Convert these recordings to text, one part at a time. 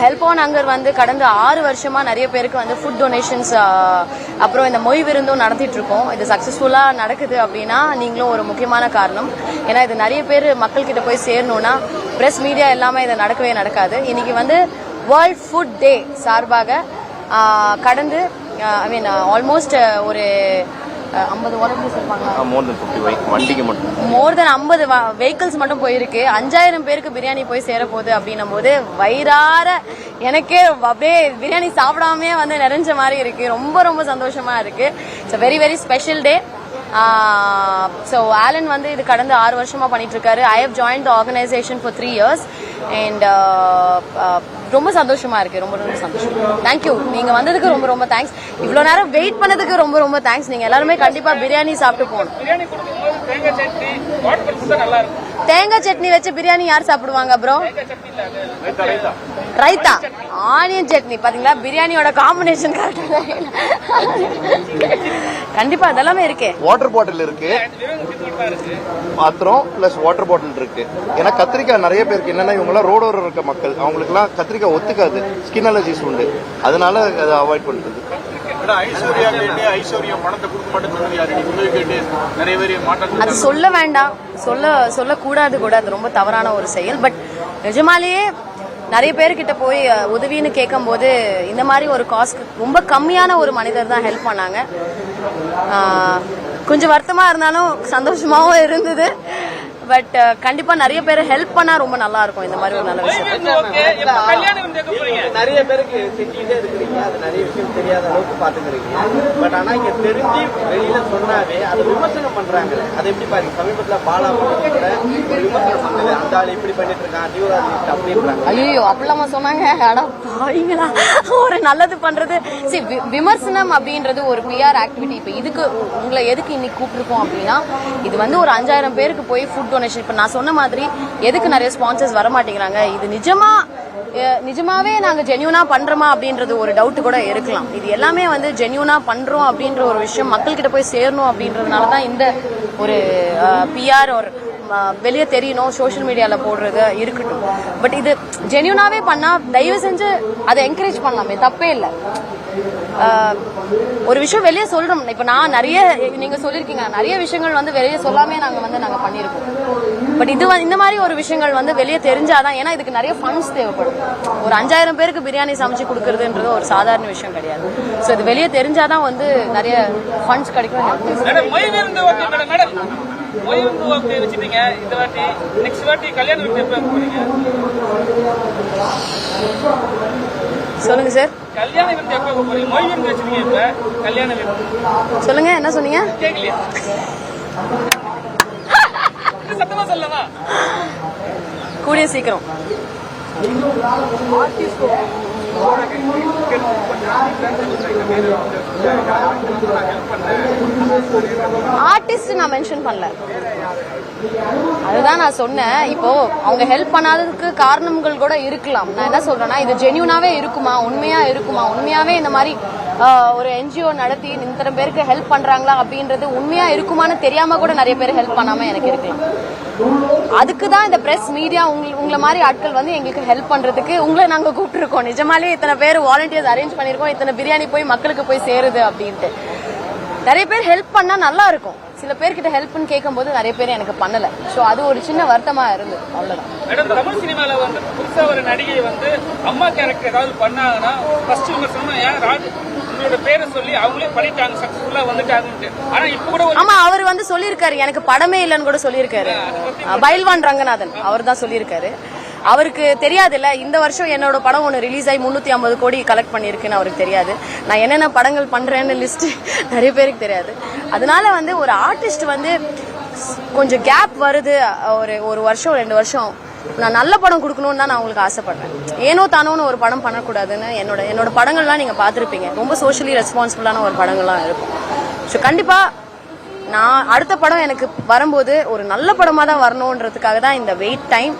Hunger வந்து கடந்த ஆறு வருஷமா நிறைய பேருக்கு வந்து ஃபுட் டொனேஷன்ஸ் அப்புறம் இந்த மொய் விருந்தும் நடத்திட்டு இருக்கோம். இது சக்சஸ்ஃபுல்லா நடக்குது அப்படின்னா நீங்களும் ஒரு முக்கியமான காரணம். ஏன்னா இது நிறைய பேர் மக்கள்கிட்ட போய் சேரணும்னா பிரஸ் மீடியா எல்லாமே இது நடக்கவே நடக்காது. இன்னைக்கு வந்து வேர்ல்ட் ஃபுட் டே சார்பாக கடந்து ஐ மீன் ஆல்மோஸ்ட் ஒரு ஐம்பது வாலண்டியர்ஸ் இருப்பாங்க மோர் தென் ஃபிஃப்டி பைக் வண்டிக்கு மட்டும். மோர் தென் ஐம்பது வெஹிக்கிள்ஸ் மட்டும் போயிருக்கு. அஞ்சாயிரம் பேருக்கு பிரியாணி போய் சேர போகுது அப்படின்னும் போது வயிறார எனக்கே அப்படியே பிரியாணி சாப்பிடாமே வந்து நிறைஞ்ச மாதிரி இருக்கு. ரொம்ப ரொம்ப சந்தோஷமா இருக்கு. It's very very special day so Alan வந்து இது கடந்த ஆறு வருஷமா பண்ணிட்டு இருக்காரு. I have join the organization for three years and ரொம்ப சந்தோஷமா இருக்கு. ரொம்ப ரொம்ப சந்தோஷம். தேங்க்யூ நீங்க வந்ததுக்கு ரொம்ப ரொம்ப தேங்க்ஸ் இவ்வளோ நேரம் வெயிட் பண்ணதுக்கு ரொம்ப ரொம்ப தேங்க்ஸ் நீங்க எல்லாருமே கண்டிப்பா பிரியாணி சாப்பிட்டு போகணும். தேங்காய் சட்னி வாட்டர் கொடுத்தா நல்லா இருக்கும். தேங்காய் சட்னி வச்சு பிரியாணி யார் சாப்பிடுவாங்க ப்ரோ தேங்காய் சட்னி இல்ல அது ரைத்தா ஆனியன் சட்னி. பாத்தீங்களா? பிரியாணியோட காம்பினேஷன் கரெக்டா கண்டிப்பா அதெல்லாமே இருக்கே. வாட்டர் பாட்டில் இருக்கு. பாத்திரம் பிளஸ் வாட்டர் பாட்டில் இருக்கு. ஏன்னா கத்திரிக்காய் நிறைய பேருக்கு என்னன்னா இவங்கெல்லாம் ரோடோர இருக்க மக்கள். அவங்களுக்குலாம் கத்திரிக்காய் ஒத்துக்காது. ஸ்கின் அலர்ஜிஸ் உண்டு. அதனால அதை அவாய்ட் மாற்றம் அது சொல்ல வேண்டாம். சொல்ல சொல்லக்கூடாது கூட. அது ரொம்ப தவறான ஒரு செயல். பட் நிஜமாலேயே நிறைய பேர்கிட்ட போய் உதவின்னு கேட்கும்போது இந்த மாதிரி ஒரு காஸ்ட் ரொம்ப கம்மியான ஒரு மனிதர் தான் ஹெல்ப் பண்ணாங்க. கொஞ்சம் வருத்தமா இருந்தாலும் சந்தோஷமாவும் இருந்தது. பட் கண்டிப்பா நிறைய பேர் ஹெல்ப் பண்ணா ரொம்ப நல்லா இருக்கும். இந்த மாதிரி ஒரு நல்ல விஷயம். நிறைய பேருக்கு திட்டிகிட்டே இருக்கிறீங்க. அது நிறைய விஷயம் தெரியாத அளவுக்கு பாத்துக்கிறீங்க பட் ஆனா இங்க தெரிஞ்சு வெளியில சொன்னாவே அதை விமர்சனம் பண்றாங்க. அதை எப்படி பாருங்க? சமீபத்துல பாலா கூட விமர்சனம் பண்ணது. அந்த ஆள் இப்படி பண்ணிட்டு இருக்கான் தீவிரவாதி அப்படின்றாங்க. ஐயோ அப்படிலாமா சொன்னாங்க? அட பாவீங்களா. ஒரு நல்லது பண்றது. சரி வி- விமர்சனம் அப்படின்றது ஒரு பிஆர் ஆக்டிவிட்டி இப்போ இதுக்கு உங்களை எதுக்கு இன்னைக்கு கூப்பிட்டுருக்கோம் அப்படின்னா இது வந்து ஒரு அஞ்சாயிரம் பேருக்கு போய் ஃபுட் டொனேஷன் இப்போ நான் சொன்ன மாதிரி எதுக்கு நிறைய ஸ்பான்சர்ஸ் வர மாட்டேங்கிறாங்க இது நிஜமா நிஜமாவே நாங்க ஜென்யூனா பண்றோமா அப்படின்றது ஒரு டவுட் கூட இருக்கலாம். இது எல்லாமே வந்து ஜென்யூனா பண்றோம் அப்படின்ற ஒரு விஷயம் மக்கள்கிட்ட போய் சேரணும் அப்படின்றதுனால தான் இந்த ஒரு பிஆர் ஒரு வெளியே தெரியணும் சோஷியல் மீடியாவில் போடுறது இருக்கட்டும். பட் இது ஜென்யூனாவே பண்ணா தயவு செஞ்சு அதை என்கரேஜ் பண்ணலாமே. தப்பே இல்லை. ஒரு விஷயம் வெளியே சொல்றோம் இப்போ நான் நிறைய நீங்க சொல்லியிருக்கீங்க நிறைய விஷயங்கள் வந்து வெளியே சொல்லாமே நாங்க வந்து நாங்க பண்ணியிருக்கோம். பட் இது இந்த மாதிரி ஒரு விஷயங்கள் வந்து வெளியே தெரிஞ்சாதான் ஏன்னா இதுக்கு நிறைய ஃபண்ட்ஸ் தேவைப்படும். ஒரு அஞ்சாயிரம் பேருக்கு பிரியாணி சமைச்சு கொடுக்கறதுன்றது ஒரு சாதாரண விஷயம் கிடையாது. ஸோ இது வெளியே தெரிஞ்சாதான் வந்து நிறைய ஃபண்ட்ஸ் கிடைக்கும் வச்சுட்டீங்க. இந்த வாட்டி நெக்ஸ்ட் வாட்டி கல்யாண போறீங்க? சொல்லுங்க சார் கல்யாண விருந்து எப்ப போறீங்க மொய் விருந்து வச்சுட்டீங்க இப்ப கல்யாண விருந்து சொல்லுங்க என்ன சொன்னீங்க சத்தமா சொல்லவா கூடிய சீக்கிரம் ஆர்டிஸ்ட் நான் மென்ஷன் பண்ணல. அதுதான் நான் சொன்னேன். இப்போ அவங்க ஹெல்ப் பண்ணாததுக்கு காரணங்கள் கூட இருக்கலாம். நான் என்ன சொல்றேன்னா இது ஜென்யூனாவே இருக்குமா? உண்மையா இருக்குமா? உண்மையாவே இந்த மாதிரி ஒரு என்ஜிஓ நடத்தி இத்தனை பேருக்கு ஹெல்ப் பண்றாங்களா அப்படின்றது உண்மையா இருக்குமான்னு தெரியாம கூட நிறைய பேர் ஹெல்ப் பண்ணாம எனக்கு இருக்கலாம். அதுக்கு தான் இந்த பிரஸ் மீடியா உங்களை மாதிரி ஆட்கள் வந்து எங்களுக்கு ஹெல்ப் பண்றதுக்கு உங்களை நாங்க கூப்பிட்டுருக்கோம். நிஜமாலே இத்தனை பேர் வாலண்டியர்ஸ் அரேஞ்ச் பண்ணிருக்கோம் இத்தனை பிரியாணி போய் மக்களுக்கு போய் சேருது அப்படின்ட்டு. நிறைய பேர் ஹெல்ப் பண்ணா நல்லா இருக்கும். சில பேர்கிட்ட ஹெல்ப்னு கேட்கும்போது நிறைய பேர் எனக்கு பண்ணல. ஸோ அது ஒரு சின்ன வருத்தமா இருந்தது அவ்வளவுதான். மேடம் தமிழ் சினிமால வந்து புதுசா ஒரு நடிகை வந்து அம்மா கேரக்டர் ஏதாவது பண்ணாங்கன்னா ஃபர்ஸ்ட் விமர்சனம் ஏன் ராஜ் உங்களோட பேரை சொல்லி அவங்களே பண்ணிட்டாங்க சக்சஸ்ஃபுல்லா வந்துட்டாங்கன்ட்டு. ஆனா இப்ப கூட ஒரு ஆமா அவர் வந்து சொல்லியிருக்காரு. எனக்கு படமே இல்லைன்னு கூட சொல்லியிருக்காரு. அஹ், பைல்வான் ரங்கநாதன். அவர் தான் சொல்லியிருக்காரு. அவருக்கு தெரியாதுல்ல இந்த வருஷம் என்னோட படம் ஒன்று ரிலீஸ் ஆகி முந்நூற்றி ஐம்பது கோடி கலெக்ட் பண்ணியிருக்குன்னு அவருக்கு தெரியாது. நான் என்னென்ன படங்கள் பண்ணுறேன்னு லிஸ்ட் நிறைய பேருக்கு தெரியாது. அதனால வந்து ஒரு ஆர்டிஸ்ட் வந்து கொஞ்சம் கேப் வருது ஒரு ஒரு வருஷம் ரெண்டு வருஷம். நான் நல்ல படம் கொடுக்கணும்னு தான் நான் உங்களுக்கு ஆசைப்படுறேன். ஏனோ தானோன்னு ஒரு படம் பண்ணக்கூடாதுன்னு என்னோட என்னோட படங்கள்லாம் நீங்கள் பார்த்துருப்பீங்க. ரொம்ப சோஷியலி ரெஸ்பான்சிபிளான ஒரு படங்கள்லாம் இருக்கும். ஸோ கண்டிப்பாக நான் அடுத்த படம் எனக்கு வரும்போது ஒரு நல்ல படமாக தான் வரணுன்றதுக்காக தான் இந்த வெயிட் டைம்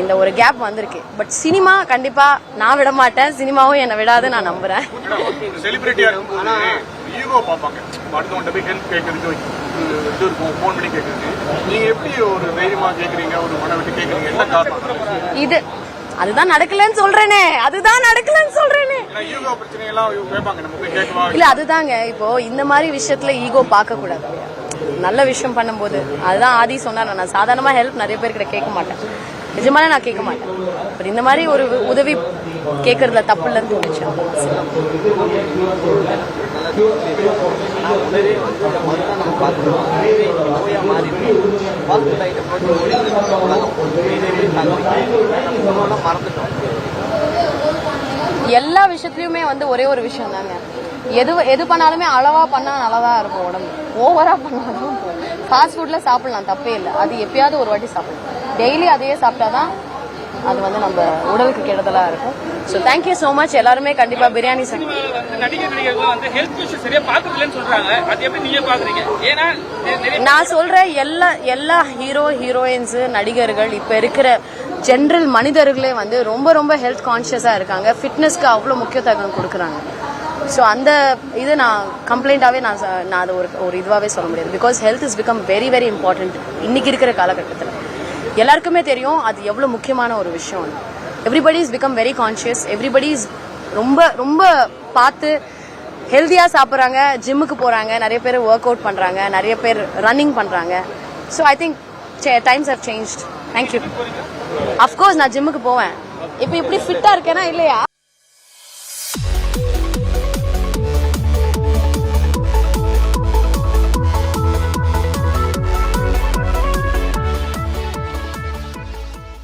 இந்த ஒரு கேப் வந்திருக்கு. பட் சினிமா கண்டிப்பா நான் விட மாட்டேன். சினிமாவும் என்னை விடாது நான் நம்புறேன். இது அதுதான் நடக்கலன்னு சொல்றேனே. அதுதான் நடக்கலன்னு கேட்கவா? இல்ல அதுதாங்க. இப்போ இந்த மாதிரி விஷயத்துல ஈகோ பார்க்க கூடாது? நல்ல விஷயம் பண்ணும்போது. அதுதான் ஆதி சொன்னார். நான் சாதாரணமா ஹெல்ப் நிறைய பேர்கிட்ட கேட்க மாட்டேன். நிஜமாலே நான் கேட்க மாட்டேன். பட் இந்த மாதிரி ஒரு உதவி கேட்கறதுல தப்பு இல்லைன்னு தோணுச்சு. எல்லா விஷயத்துலையுமே வந்து ஒரே ஒரு விஷயம் தாங்க. எது எது பண்ணாலுமே அளவா பண்ணா நல்லதா இருக்கும் உடம்பு. ஓவரா பண்ணாலும் ஃபாஸ்ட் ஃபுட்ல சாப்பிடலாம் தப்பே இல்லை. அது எப்பயாவது ஒரு வாட்டி சாப்பிடலாம். டெய்லி அதையே சாப்பிட்டாதான் அது வந்து நம்ம உடலுக்கு கெடுதலா இருக்கும். ஸோ தேங்க்யூ ஸோ மச் எல்லாருமே கண்டிப்பா பிரியாணி சாப்பிட்டு நான் சொல்றேன் எல்லா எல்லா ஹீரோ ஹீரோயின்ஸ் நடிகர்கள் இப்ப இருக்கிற ஜென்ரல் மனிதர்களே வந்து ரொம்ப ரொம்ப ஹெல்த் கான்ஷியஸா இருக்காங்க. ஃபிட்னஸ்க்கு அவ்வளோ முக்கியத்துவம் கொடுக்குறாங்க. ஸோ அந்த இது நான் கம்ப்ளைண்டாவே நான் நான் அதை ஒரு ஒரு இதுவாகவே சொல்ல முடியாது. Because health is become very very important இன்னைக்கு இருக்கிற காலகட்டத்தில். எல்லாருக்குமே தெரியும் அது எவ்வளோ முக்கியமான ஒரு விஷயம். Everybody is become very conscious everybody is ரொம்ப ரொம்ப பார்த்து ஹெல்த்தியாக சாப்பிட்றாங்க ஜிம்முக்கு போகிறாங்க நிறைய பேர் ஒர்க் அவுட் பண்ணுறாங்க நிறைய பேர் ரன்னிங் பண்ணுறாங்க so I think times have change thank you of course நான் ஜிம்முக்கு போவேன். இப்போ இப்படி ஃபிட்டாக இருக்கேனா இல்லையா?